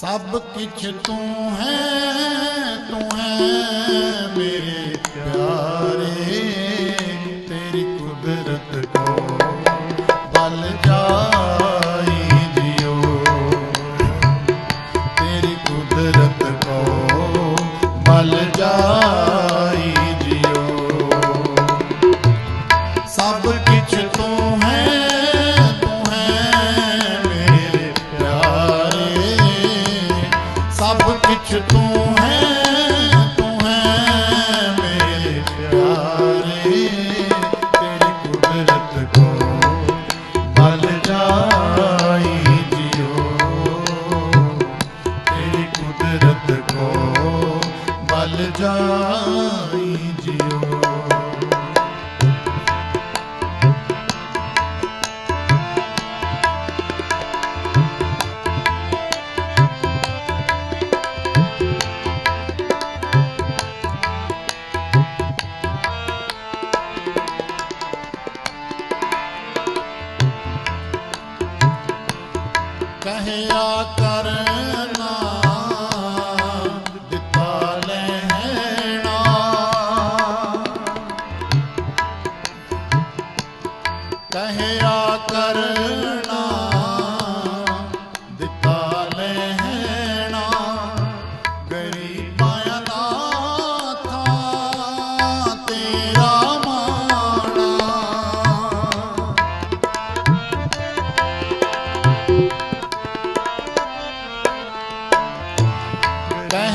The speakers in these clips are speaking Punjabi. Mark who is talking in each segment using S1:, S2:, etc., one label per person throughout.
S1: ਸਭ ਕਿਛ ਤੂੰ ਹੈ ਤੂੰ ਹੈ ਮੇਰੇ ਪਿਆਰ।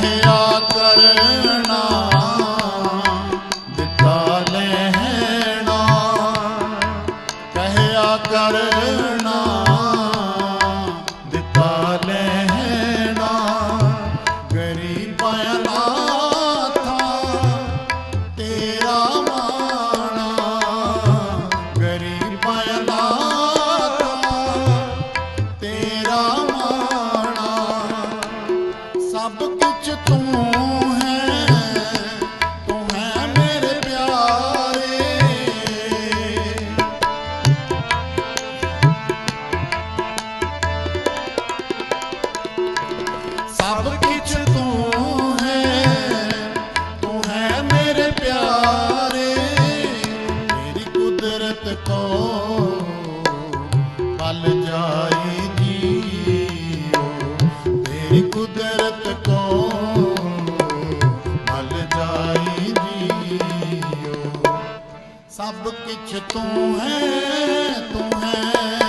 S1: ਰਹਿਆ ਕਰਨਾ। ਤੋਂ ਪਲ ਤੇਰੀ ਕੁਦਰਤ ਕੋ ਪਲ ਜਾਏ ਸਭ ਕਿਛ ਤੂੰ ਹੈ ਤੂੰ ਹੈ।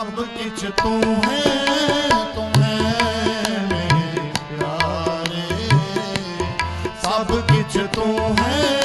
S1: ਸਭ ਕਿਛ ਤੂੰ ਹੈ ਤੂੰ ਹੈ ਸਭ ਕਿਛ ਤੂੰ ਹੈ।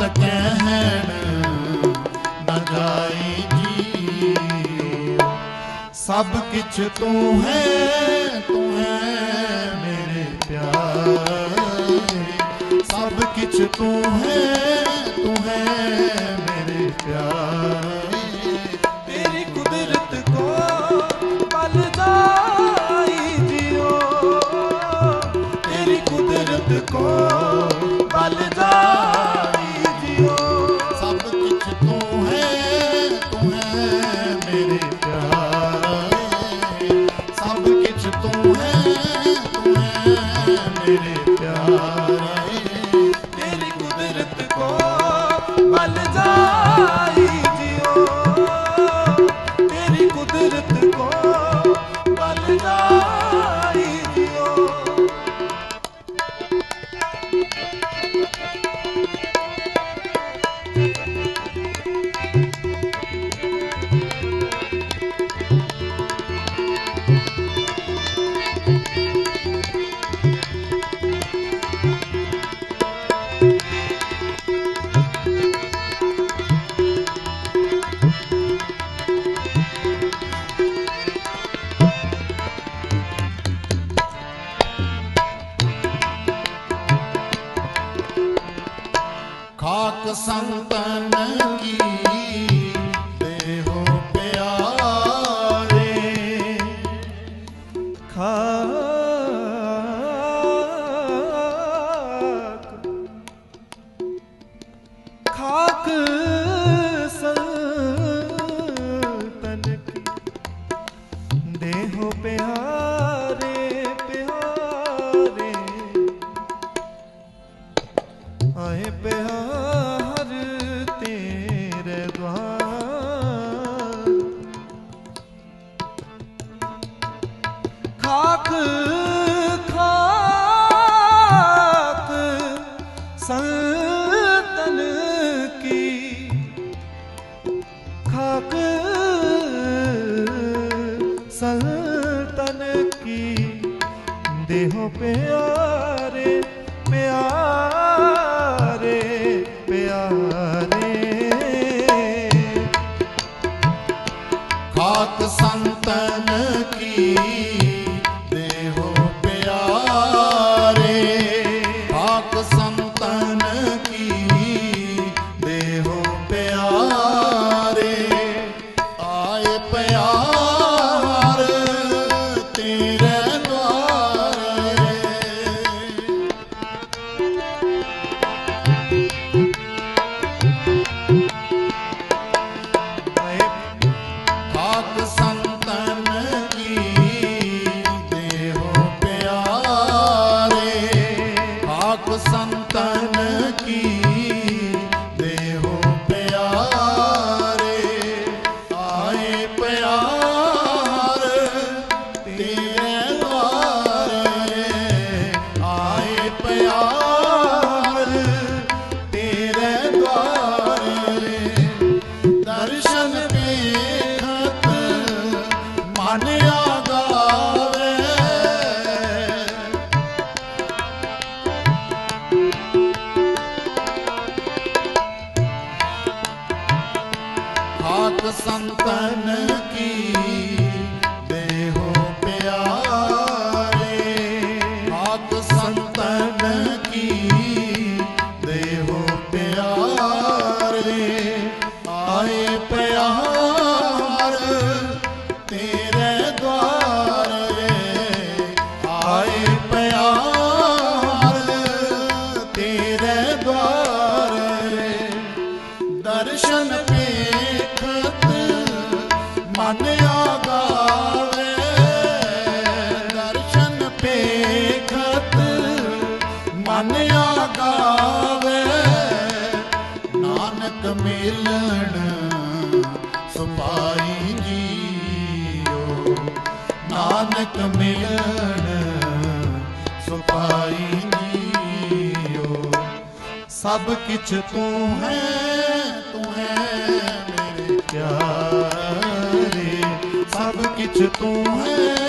S1: ਮਤ ਕਹਿਣ, ਨਾ ਜਾਈ ਜੀਓ ਸਭ ਕਿਛ ਤੂੰ ਹੈ ਤੂੰ ਹੈ ਮੇਰੇ ਪਿਆਰੇ। ਸਭ ਕਿਛ ਤੂੰ ਹੈ, ਤੂੰ ಸಂತ ਮਨ ਆਗਾਵੇ ਨਾਨਕ ਮਿਲਣ ਸੁਪਾਈ ਜੀਓ। ਨਾਨਕ ਮਿਲਣ ਸੁਪਾਈ ਜੀਓ। ਸਭ ਕਿਛ ਤੂੰ ਹੈ ਤੂੰ ਹੈ ਮੇਰੇ ਪਿਆਰੇ। ਸਭ ਕਿਛ ਤੂੰ ਹੈ